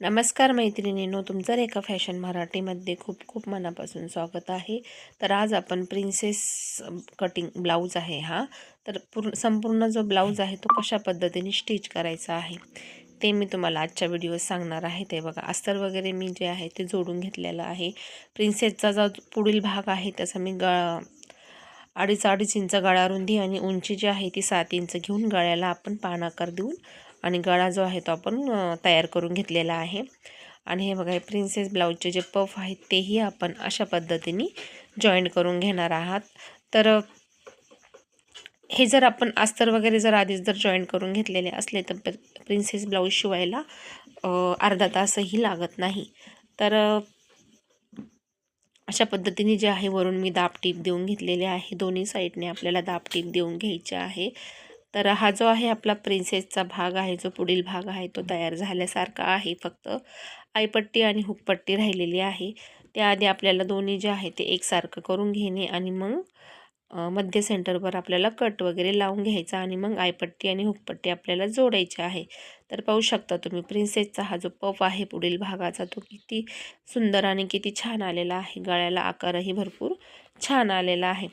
नमस्कार मैत्रिणींनो तुमचं रेखा फॅशन मराठीमध्ये खूप खूप मनापासून स्वागत आहे. तर आज आपण प्रिन्सेस कटिंग ब्लाऊज आहे हा. तर पूर्ण संपूर्ण जो ब्लाऊज आहे तो कशा पद्धतीने स्टिच करायचा आहे ते मी तुम्हाला आजच्या व्हिडिओत सांगणार आहे. ते बघा अस्तर वगैरे मी जे आहे ते जोडून घेतलेलं आहे. प्रिन्सेसचा जो पुढील भाग आहे त्याचा मी गळा अडीच अडीच इंच गळा रुंदी आणि उंची जी आहे ती सात इंच घेऊन गळ्याला आपण पानाकार देऊन आणि गळा जो आहे तो आपण तयार करून घेतलेला आहे. आणि हे बघा हे प्रिन्सेस ब्लाऊजचे जे पफ आहेत तेही आपण अशा पद्धतीने जॉईंट करून घेणार आहात. तर हे जर आपण अस्तर वगैरे जर आधीच जर जॉईंट करून घेतलेले असले तर प्रिन्सेस ब्लाऊज शिवायला अर्धा तासही लागत नाही. तर अशा पद्धतीने जे आहे वरून मी दाब टीप देऊन घेतलेले आहे. दोन्ही साईडने आपल्याला दाब टीप देऊन घ्यायचे आहे. तर हा जो आहे आपला प्रिन्सेसचा भाग आहे जो पुढील भाग आहे तो तयार झाल्यासारखा आहे फक्त. आईपट्टी आणि हुकपट्टी राहिलेली आहे. त्याआधी आपल्याला दोन्ही जे आहे ते एकसारखं करून घेणे आणि मग मध्य सेंटरवर आपल्याला कट वगैरे लावून घ्यायचा आणि मग आयपट्टी आणि हुकपट्टी आपल्याला जोडायची आहे. तर पाहू शकता तुम्ही प्रिन्सेसचा हा जो पफ आहे पुढील भागाचा तो किती सुंदर आणि किती छान आलेला आहे. गळ्याला आकारही भरपूर छान आलेला आहे.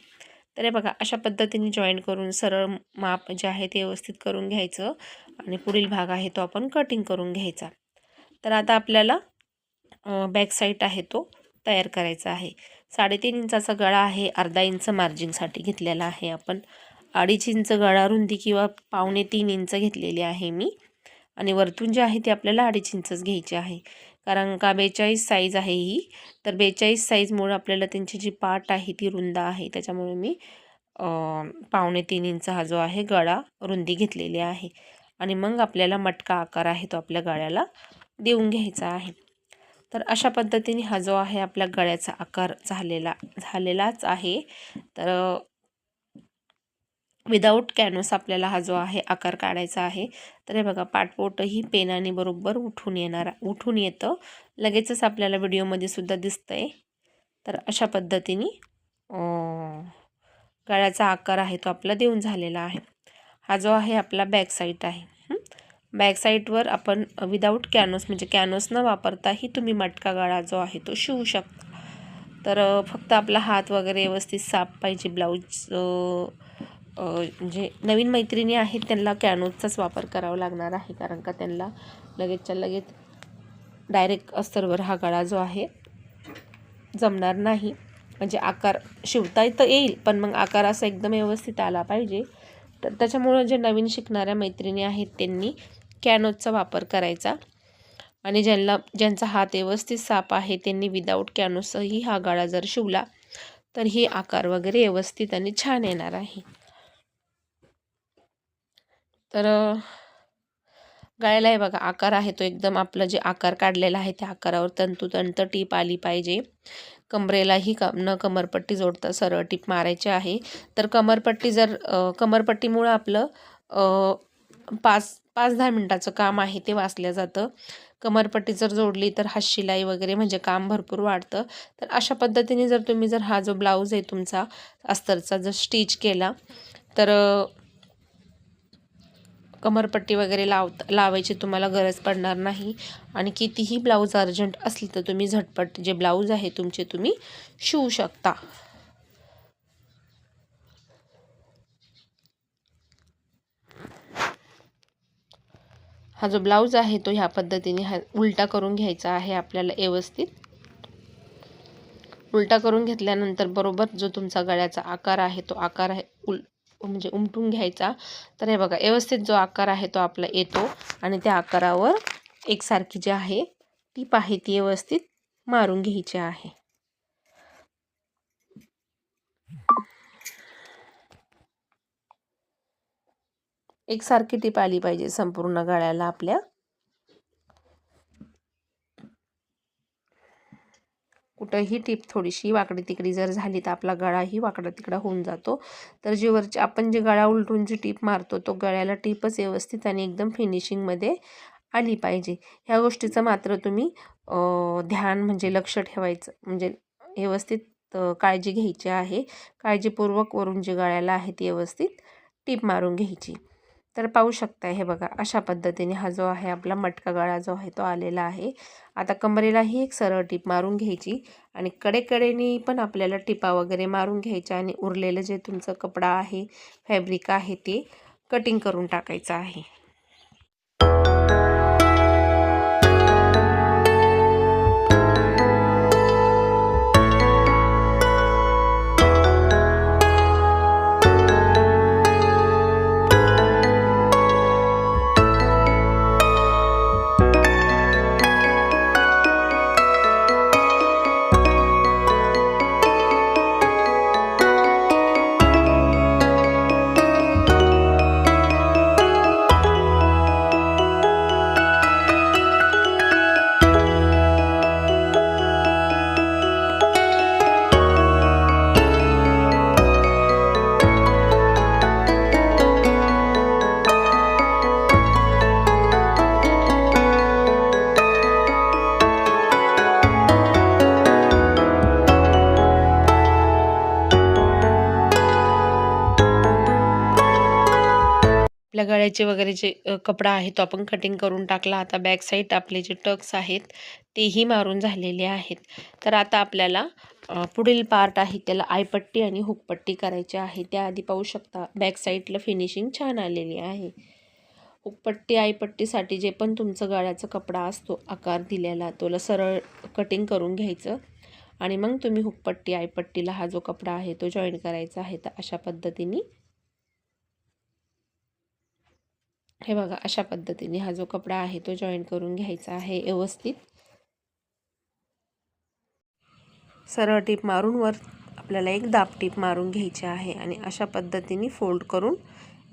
तर हे बघा अशा पद्धतीने जॉईन करून सरळ माप जे आहे ते व्यवस्थित करून घ्यायचं आणि पुढील भाग आहे तो आपण कटिंग करून घ्यायचा. तर आता आपल्याला बॅक साईड आहे तो तयार करायचा आहे. साडेतीन इंचाचा गळा आहे. अर्धा इंच मार्जिंगसाठी घेतलेला आहे आपण. अडीच इंच गळा रुंदी किंवा पावणे तीन इंच घेतलेली आहे मी. आणि वरतून जे आहे ते आपल्याला अडीच इंचच घ्यायचे आहे. कारण का बेचाळीस साईज आहे ही. तर बेचाळीस साईजमुळे आपल्याला त्यांची जी पाट आहे ती रुंद आहे. त्याच्यामुळे मी पावणे तीन इंच हा जो आहे गळा रुंदी घेतलेली आहे. आणि मग आपल्याला मटका आकार आहे तो आपल्या गळ्याला देऊन घ्यायचा आहे. तर अशा पद्धतीने हा जो आहे आपल्या गळ्याचा आकार झालेला झालेलाच आहे. तर विदाऊट कॅनव्हस आपल्याला हा जो आहे आकार काढायचा आहे. तर हे बघा पाठपोटही पेनाने बरोबर उठून येणार उठून येतं. लगेचच आपल्याला व्हिडिओमध्ये सुद्धा दिसतं आहे तर अशा पद्धतीने गळ्याचा आकार आहे तो आपला देऊन झालेला आहे. हा जो आहे आपला बॅक साईड आहे. बॅकसाईडवर आपण विदाऊट कॅनोस म्हणजे कॅनोस न वापरताही तुम्ही मटका गाळा जो आहे तो शिवू शकता. तर फक्त आपला हात वगैरे व्यवस्थित साफ पाहिजे ब्लाऊज म्हणजे नवीन मैत्रिणी आहेत त्यांना कॅनोजचाच वापर करावा लागणार आहे कारण का त्यांना लगेचच्या लगेच डायरेक्ट अस्तरवर हा गळा जो आहे जमणार नाही. म्हणजे आकार शिवता तर येईल पण मग आकार असा एकदम व्यवस्थित आला पाहिजे. तर त्याच्यामुळं जे नवीन शिकणाऱ्या मैत्रिणी आहेत त्यांनी कॅनोजचा वापर करायचा. आणि ज्यांना ज्यांचा हात व्यवस्थित साप आहे त्यांनी विदाऊट कॅनोसही हा गाळा जर शिवला तर ही आकार वगैरे व्यवस्थित आणि छान येणार आहे. तर गळ्याला हे बघा आकार आहे तो एकदम आपलं जे आकार काढलेला आहे त्या आकारावर तंतुतंत टीप आली पाहिजे. कमरेलाही क न कमरपट्टी जोडता सरळ टीप मारायची आहे. तर कमरपट्टी जर कमरपट्टीमुळं आपलं पाच पाच दहा मिनटाचं काम आहे ते वाचलं जातं. कमरपट्टी जर जोडली तर हा शिलाई वगैरे म्हणजे काम भरपूर वाढतं. तर अशा पद्धतीने जर तुम्ही जर हा जो ब्लाऊज आहे तुमचा अस्तरचा जर स्टिच केला तर कमरपट्टी वगैरे लाव लावायची तुम्हाला गरज पडणार नाही. आणि कितीही ब्लाऊज अर्जंट असली तर तुम्ही झटपट जे ब्लाऊज आहे तुमचे तुम्ही शिवू शकता. हा जो ब्लाऊज आहे तो ह्या पद्धतीने हा उलटा करून घ्यायचा आहे आपल्याला व्यवस्थित. उलटा करून घेतल्यानंतर बरोबर जो तुमचा गळ्याचा आकार आहे तो आकार आहे उल म्हणजे उमटून घ्यायचा. तर हे बघा व्यवस्थित जो आकार आहे तो आपला येतो आणि त्या आकारावर एकसारखी जी आहे टीप आहे ती व्यवस्थित मारून घ्यायची आहे. एकसारखी टीप आली पाहिजे संपूर्ण गळ्याला आपल्या. कुठंही टीप थोडीशी वाकडी तिकडी जर झाली तर आपला गळाही वाकडा तिकडा होऊन जातो. तर जी वरची आपण जे गळा उलटून जी टीप मारतो तो गळ्याला टीपच व्यवस्थित आणि एकदम फिनिशिंगमध्ये आली पाहिजे. ह्या गोष्टीचं मात्र तुम्ही ध्यान म्हणजे लक्ष ठेवायचं म्हणजे व्यवस्थित काळजी घ्यायची आहे. काळजीपूर्वक वरून जी गळ्याला आहे ती व्यवस्थित टीप मारून घ्यायची. तर पाहू शकता हे बघा अशा पद्धतीने हा जो आहे आपला मटका गळा जो आहे तो आलेला आहे. आता कमरेलाही एक सरळ टीप मारून घ्यायची आणि कडेकडेने पण आपल्याला टिपा वगैरे मारून घ्यायच्या आणि उरलेलं जे तुमचं कपडा आहे फॅब्रिक आहे ते कटिंग करून टाकायचं आहे. आपल्या गळ्याचे वगैरे जे कपडा आहे तो आपण कटिंग करून टाकला. आता बॅक साईड आपले जे टक्स आहेत तेही मारून झालेले आहेत. तर आता आपल्याला पुढील पार्ट आहे त्याला आयपट्टी आणि हुकपट्टी करायची आहे. त्याआधी पाहू शकता बॅक साईडला फिनिशिंग छान आलेली आहे. हुकपट्टी आयपट्टीसाठी जे पण तुमचं गळ्याचा कपडा असतो आकार दिलेला तोला सरळ कटिंग करून घ्यायचं. आणि मग तुम्ही हुकपट्टी आयपट्टीला हा जो कपडा आहे तो जॉईन करायचा आहे. तर अशा पद्धतीने हे बघा अशा पद्धतीने हा जो कपडा आहे तो जॉईन करून घ्यायचा आहे व्यवस्थित. सरळ टीप मारून वर आपल्याला एक दाब टीप मारून घ्यायची आहे आणि अशा पद्धतीने फोल्ड करून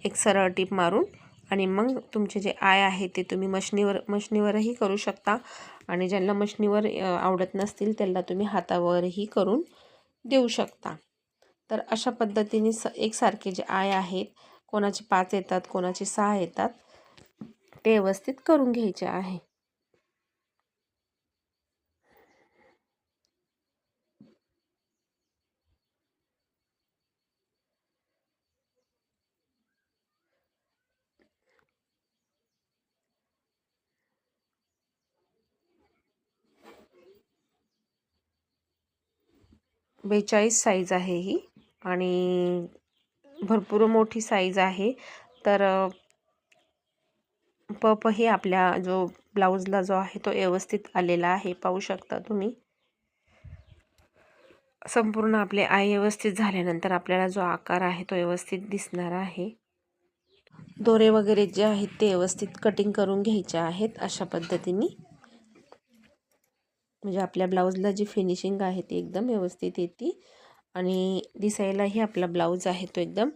एक सरळ टीप मारून आणि मग तुमचे जे आय आहे ते तुम्ही मशनीवर मशनीवरही करू शकता आणि ज्यांना मशनीवर आवडत नसतील त्यांना तुम्ही हातावरही करून देऊ शकता. तर अशा पद्धतीने स एकसारखे जे आय आहेत कोणाचे पाच येतात कोणाचे सहा येतात ते व्यवस्थित करून घ्यायचे आहे. बेचाळीस साईज आहे ही आणि भरपूर मोठी साईज आहे. तर पपही आपल्या जो ब्लाऊजला जो आहे तो व्यवस्थित आलेला आहे. पाहू शकता तुम्ही. संपूर्ण आपले आय व्यवस्थित झाल्यानंतर आपल्याला जो आकार आहे तो व्यवस्थित दिसणार आहे. दोरे वगैरे जे आहेत ते व्यवस्थित कटिंग करून घ्यायचे आहेत अशा पद्धतीने. म्हणजे आपल्या ब्लाऊजला जी फिनिशिंग आहे ती एकदम व्यवस्थित येते. आणि दिसायलाही आपला ब्लाऊज आहे तो एकदम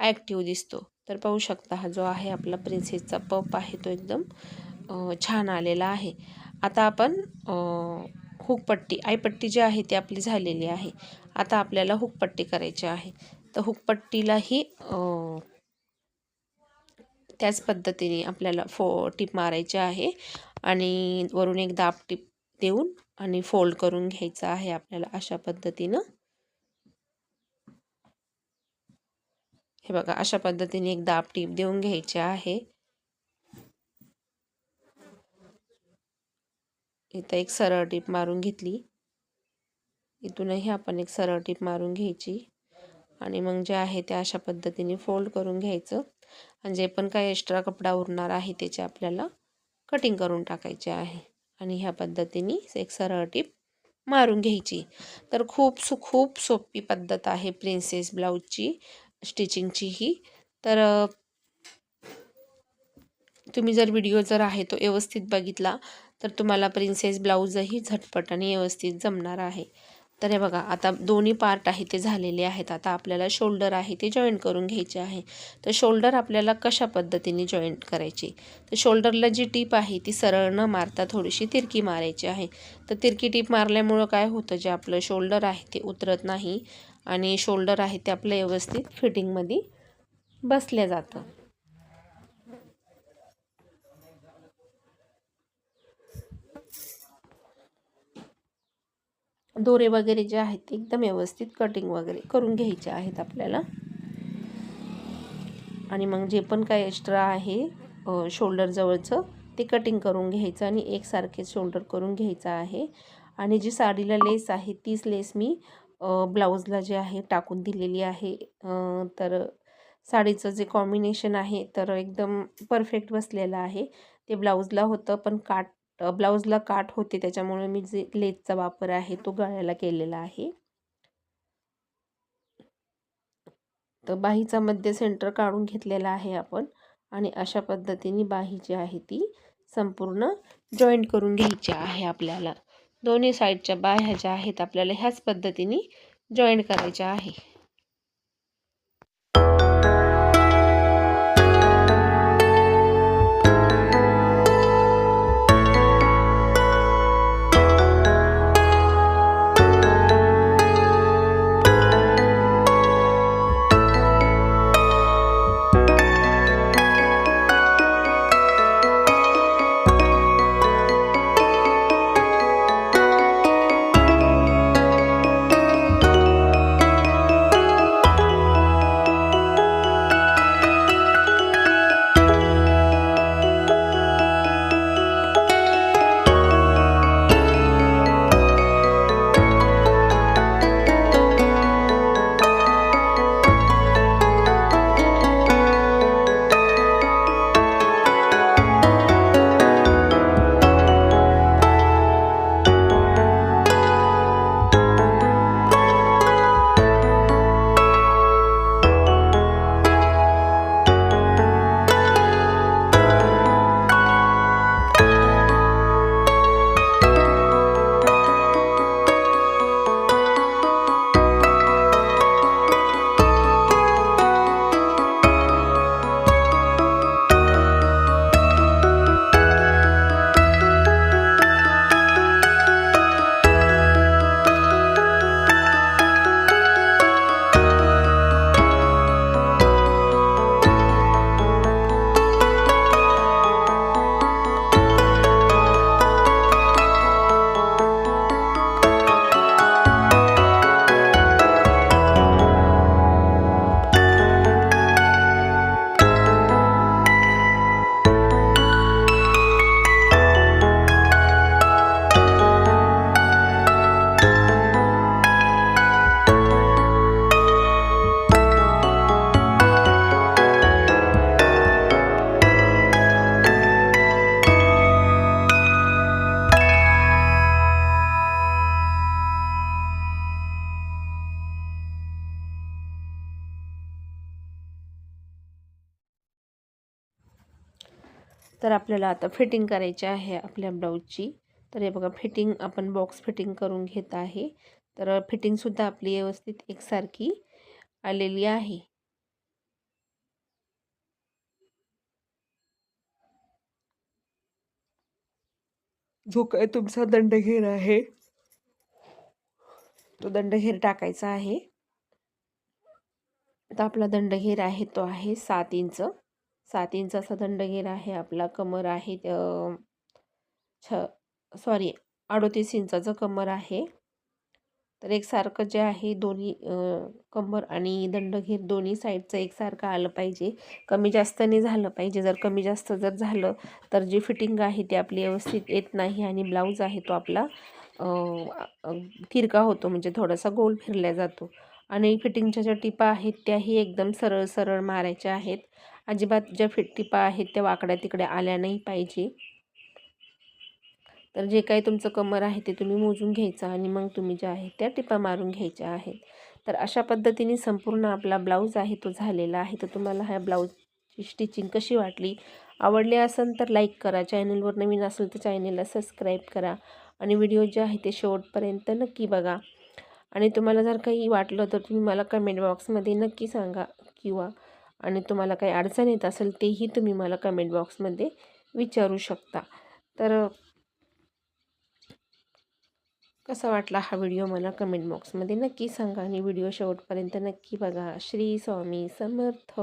ॲक्टिव्ह दिसतो. तर पाहू शकता हा जो आहे आपला प्रिन्सेसचा पप आहे तो एकदम छान आलेला आहे. आता आपण हुकपट्टी आईपट्टी जी आहे ती आपली झालेली आहे. आता आपल्याला हुकपट्टी करायची आहे. तर हुकपट्टीलाही त्याच पद्धतीने आपल्याला फो टीप मारायची आहे आणि वरून एक दाब टीप देऊन आणि फोल्ड करून घ्यायचं आहे आपल्याला अशा पद्धतीनं. हे बघा अशा पद्धतीने एक दाब टीप देऊन घ्यायचे आहे. इथं एक सरळ टीप मारून घेतली. इथूनही आपण एक सरळ टीप मारून घ्यायची. आणि मग जे आहे ते अशा पद्धतीने फोल्ड करून घ्यायचं. आणि जे पण काही एक्स्ट्रा कपडा उरणार आहे त्याचे आपल्याला कटिंग करून टाकायचे आहे. आणि ह्या पद्धतीने एक सरळ टीप मारून घ्यायची. तर खूप सु खूप सोपी पद्धत आहे प्रिन्सेस ब्लाऊजची. स्टिचिंगची ही. तर तुम्ही जर व्हिडिओ जर आहे तो व्यवस्थित बघितला तर तुम्हाला प्रिन्सेस ब्लाऊजही झटपट आणि व्यवस्थित जमणार आहे. तर हे बघा आता दोन्ही पार्ट आहे ते झालेले आहेत. आता आपल्याला शोल्डर आहे ते जॉईन करून घ्यायचे आहे. तर शोल्डर आपल्याला कशा पद्धतीने जॉईंट करायची? तर शोल्डरला जी टीप आहे ती सरळ न मारता थोडीशी तिरकी मारायची आहे. तर तिरकी टीप मारल्यामुळं काय होतं जे आपलं शोल्डर आहे ते उतरत नाही. आणि शोल्डर आहे ते आपलं व्यवस्थित फिटिंगमध्ये बसल्या जातं. दोरे वगैरे जे आहेत ते एकदम व्यवस्थित कटिंग वगैरे करून घ्यायचे आहेत आपल्याला. आणि मग जे पण काय एक्स्ट्रा आहे शोल्डर जवळचं ते कटिंग करून घ्यायचं आणि एकसारखे शोल्डर करून घ्यायचं आहे. आणि जी साडीला लेस आहे तीच लेस मी ब्लाऊजला जे आहे टाकून दिलेली आहे. तर साडीचं जे कॉम्बिनेशन आहे तर एकदम परफेक्ट बसलेलं आहे. ते ब्लाऊजला होतं पण काट ब्लाऊजला काट होते त्याच्यामुळे मी जे लेसचा वापर आहे तो गळ्याला केलेला आहे. तर बाहीचा मध्य सेंटर काढून घेतलेला आहे आपण आणि अशा पद्धतीने बाही जी आहे ती संपूर्ण जॉईंट करून घ्यायची आहे आपल्याला. दोन्ही साईडच्या बाह्या ज्या आहेत आपल्याला ह्याच पद्धतीने जॉईंट करायच्या आहे. तर आपल्याला आता फिटिंग करायची आहे आपल्या ब्लाऊजची. तर हे बघा फिटिंग आपण बॉक्स फिटिंग करून घेत आहे. तर फिटिंगसुद्धा आपली व्यवस्थित एकसारखी आलेली आहे. जो काय तुमचा दंडघेर आहे तो दंडघेर टाकायचा आहे. आता आपला दंडघेर आहे तो आहे सात इंच. सात इंचाचा दंडगेर आहे आपला कमर आहे छ सॉरी अडोतीस इंचाचं कमर आहे तर एकसारखं जे आहे दोन्ही कमर आणि दंडघेर दोन्ही साईडचं एकसारखं आलं पाहिजे. कमी जास्त नाही झालं पाहिजे. जर कमी जास्त जर झालं तर जी फिटिंग आहे ती आपली व्यवस्थित येत नाही आणि ब्लाऊज आहे तो आपला तिरका होतो म्हणजे थोडासा गोल फिरल्या जातो. आणि फिटिंगच्या ज्या टिपा आहेत त्याही एकदम सरळ सरळ मारायच्या आहेत. अजिबात ज्या फिट टिपा आहेत त्या वाकड्या तिकडे आल्या नाही पाहिजे. तर जे काही तुमचं कमर आहे ते तुम्ही मोजून घ्यायचं आणि मग तुम्ही ज्या आहेत त्या टिपा मारून घ्यायच्या आहेत. तर अशा पद्धतीने संपूर्ण आपला ब्लाऊज आहे तो झालेला आहे. तर तुम्हाला ह्या ब्लाऊजची स्टिचिंग कशी वाटली? आवडली असेल तर लाईक करा. चॅनलवर नवीन असेल तर चॅनलला सबस्क्राईब करा. आणि व्हिडिओ जे आहे ते शेवटपर्यंत नक्की बघा. आणि तुम्हाला जर काही वाटलं तर तुम्ही मला कमेंट बॉक्समध्ये नक्की सांगा किंवा आणि तुम्हाला काही अडचण येत असेल तेही तुम्ही मला कमेंट बॉक्समध्ये विचारू शकता. तर कसा वाटला हा व्हिडिओ मला कमेंट बॉक्समध्ये नक्की सांगा आणि व्हिडिओ शेवटपर्यंत नक्की बघा. श्री स्वामी समर्थ.